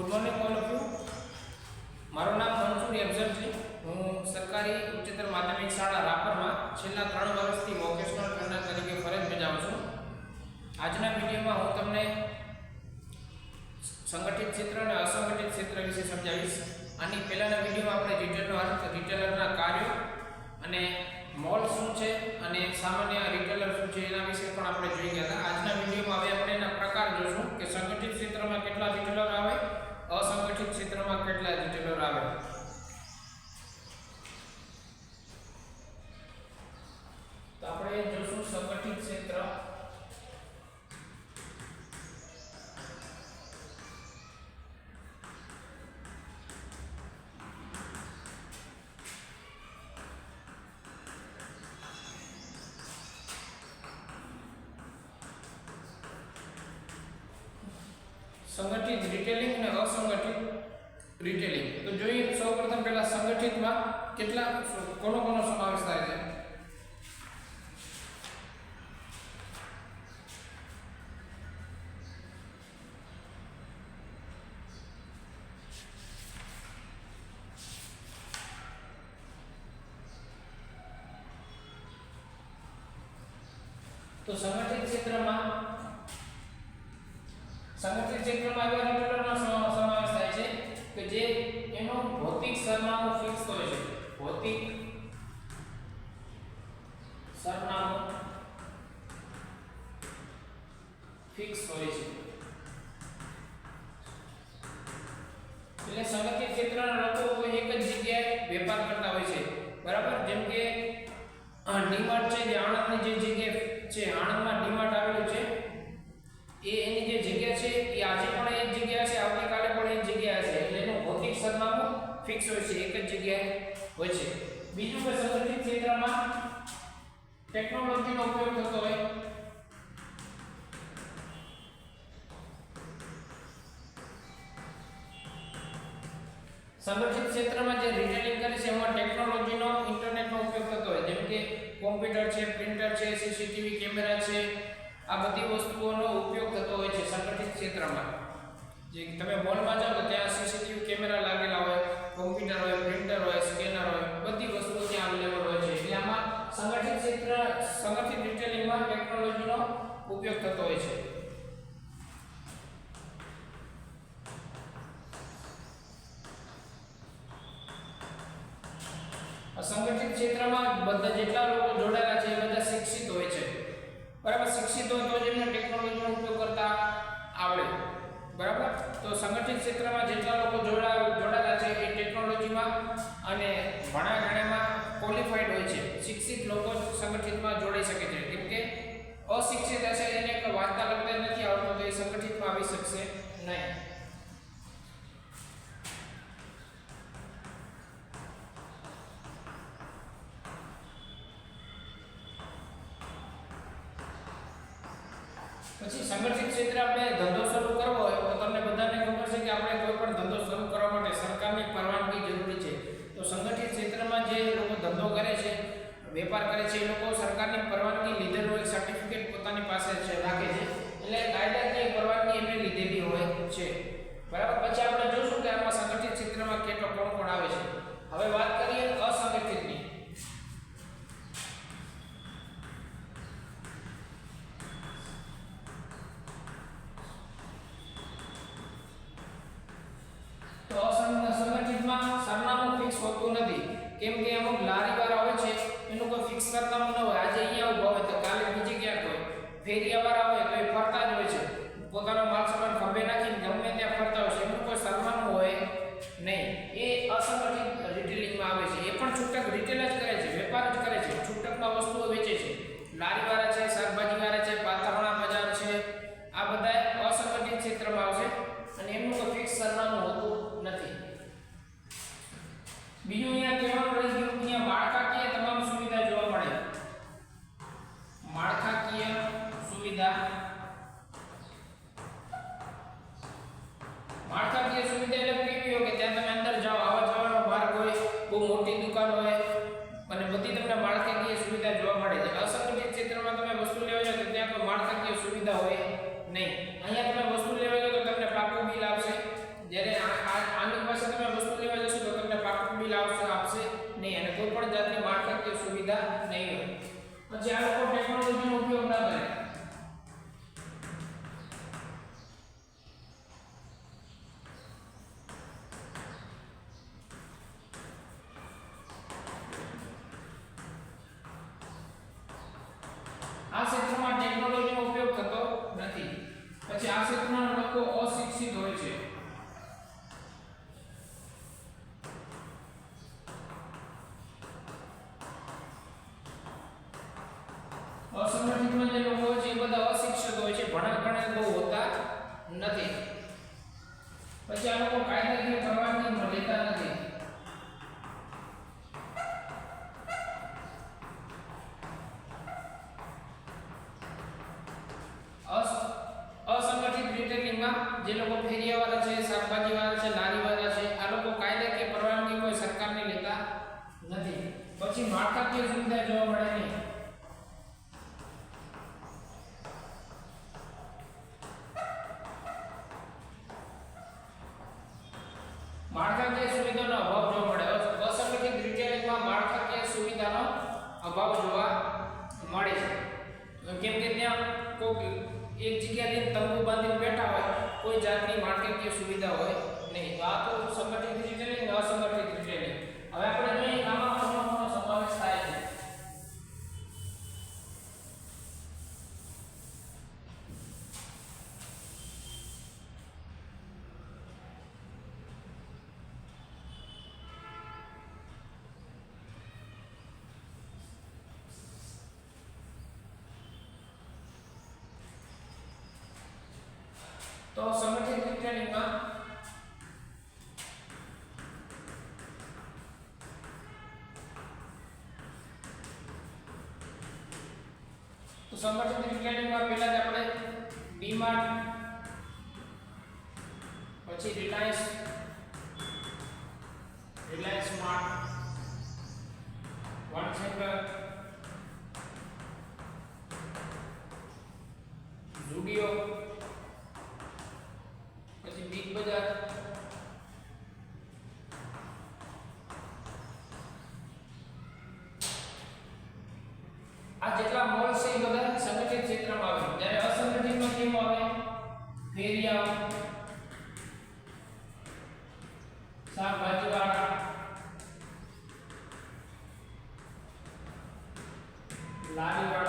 Good morning all of you મારું નામ મનસુર અફઝલ છે હું સરકારી ઉચ્ચતર માધ્યમિક શાળા રાપરમાં છેલ્લા ત્રણ વર્ષથી વોકેશનલ ટ્રેનર તરીકે ફરજ બજાવું છું. આજના વિડીયોમાં હું તમને સંગઠિત ક્ષેત્ર અને અસંગઠિત ક્ષેત્ર વિશે સમજાવીશ. આની પહેલાંના વિડીયોમાં આપણે રિટેલનો અર્થ રિટેલરના કાર્યો અને મોલ શું છે અને સામાન્ય રિટેલર શું છે એના વિશે પણ આપણે જોઈ ગયા હતા. આજના વિડીયોમાં હવે આપણે એના પ્રકાર જોશું કે સંગઠિત ક્ષેત્રમાં કેટલા રિટેલર આવે ક્ષેત્રમાં કેટલા ડિટેલર આવે તો આપણે જોશું સંગઠિત ક્ષેત્ર. સંગઠિત રિટેલિંગ અને અસંગઠિત. રિટેલિંગ તો જોઈએ, સૌપ્રથમ પહેલા સંગઠિતમાં કેટલા કોનો કોનો સમાવેશ થાય છે? તો સંગઠિત ક્ષેત્રમાં સંગઠિત ક્ષેત્રમાં એવા રિટેલરનો સમ- સમાવેશ થાય છે કે જે એનું ભૌતિક સરનામું ફિક્સ હોય છે ભૌતિક સરનામું ફિક્સ હોય છે. એટલે સંગઠિત ક્ષેત્રના લોકો કોઈ એક જ જગ્યાએ વેપાર કરતા હોય છે. બરાબર? જેમ કે ડીમાર્ટ છે, જે આણંદની જે જગ્યાએ છે, આણંદમાં ડીમાર્ટ આવેલું છે, એ એની જે જગ્યા છે, એ આજે પણ એ જ જગ્યા છે, આવતીકાલે પણ એ જગ્યા છે એટલે એનું ભૌતિક સરનામું ફિક્સ હોય છે. એક જ જગ્યાએ હોય છે. બીજું કે સંગઠિત ક્ષેત્રમાં ટેકનોલોજીનો ઉપયોગ થતો હોય. સંગઠિત ક્ષેત્રમાં જે રિટેલિંગ કરે છે, એમાં ટેકનોલોજીનો ઇન્ટરનેટનો ઉપયોગ થતો હોય. જેમ કે કોમ્પ્યુટર છે, પ્રિન્ટર છે, સીસીટીવી કેમેરા છે, આ બધી વસ્તુઓનો ઉપયોગ થતો હોય છે સંગઠિત ક્ષેત્રમાં. જે તમે મોલમાં જાઓ ત્યાં સીસીટીવી કેમેરા લાગેલા હોય, કોમ્પ્યુટર હોય, પ્રિન્ટર સંગઠિત રિટેલિંગમાં ટેકનોલોજીનો ઉપયોગ થતો હોય છે. સંગઠિત ક્ષેત્રમાં બધા જેટલા લોકો જોડાયેલા છે એ બધા શિક્ષિત હોય છે. બરાબર? શિક્ષિત હોય તો જ એમને ટેકનોલોજીનો ઉપયોગ કરતા આવડે. બરાબર? તો સંગઠિત ક્ષેત્રમાં જેટલા લોકો જોડા જોડાયેલા છે એ ટેકનોલોજીમાં અને ભણા ગણામાં ક્વોલિફાઈડ હોય છે. શિક્ષિત લોકો સંગઠિતમાં જોડાઈ શકે છે. કેમ કે અશિક્ષિત હશે એને વાંચતા લખતા નથી આવડતું, તો એ સંગઠિતમાં આવી શકશે નહીં. પછી સંગઠિત ક્ષેત્રે આપણે ધંધો શરૂ કરવો હોય, તો તમને બધાને ખબર છે કે આપણે કોઈ પણ ધંધો શરૂ કરવા માટે સરકારની પરવાનગી જરૂરી છે. તો સંગઠિત ક્ષેત્રમાં જે લોકો ધંધો કરે છે, વેપાર કરે છે, એ લોકો સરકારની પરવાનગી લીધેલું એક સર્ટિફિકેટ પોતાની પાસે છે, રાખે છે એટલે કાયદાકીય પરવાનગી એમને લીધેલી હોય છે બરાબર પછી આપણે જોશું કે આમાં સંગઠિત ક્ષેત્રમાં કેટલો કોણ કોણ આવે છે હવે વાત કરીએ અસંગઠિતની તો અસંગ- સંગઠિતમાં સરનામું ફિક્સ હોતું નથી કેમ કે અમુક ખુલ્લા અવસર આપશે નહીં. અને કોઈ પણ જાતની માળખાકીય સુવિધા નહીં હોય. પછી આ લોકો ટેકનોલોજીનો ઉપયોગ ન કરે. આ ક્ષેત્રમાં ટેકનોલોજીનો ઉપયોગ થતો નથી. પછી આ ક્ષેત્રના લોકો અશિક્ષિત હોય છે. અસંગઠિતમાં લોકો છે, એ બધા અશિક્ષિત હોય છે, ભણા ગણેલ બહુ હોતા નથી. પછી આ લોકો કાયદાકીય પરવાનગી લેતા નથી. અસ- અસંગઠિત રિટેલિંગમાં જે લોકો ફેરિયાવાળા છે, શાકભાજીવાળા છે લારીવાળા છે, આ લોકો કાયદાકીય પરવાનગી કોઈ સરકારની લેતા નથી. પછી માળખાકીય સુવિધા જોવા મળે નહીં. ત્યાં એક જગ્યાએ તંબુ બાંધીને બેઠા હોય, કોઈ જાતની માળખાકીય સુવિધા હોય નહીં. તો આ તો સંગઠિત રીતે ને અસંગઠિત રીતે નહીં. હવે આપણે અહીં આમાં તો સંગઠિત રિટેલિંગમાં તો સંગઠિત રિટેલિંગમાં પહેલા જ આપણે ડીમાર્ટ પછી Reliance Reliance smart one centre Zudio પછી બજાર. આ જેટલા મોલ છે, એ બધા સંગઠિત ક્ષેત્રમાં આવે જ્યારે અસંગઠિતમાં કેમ આવે ફેરિયાઓ શાકભાજીવાળા, લારીવાળા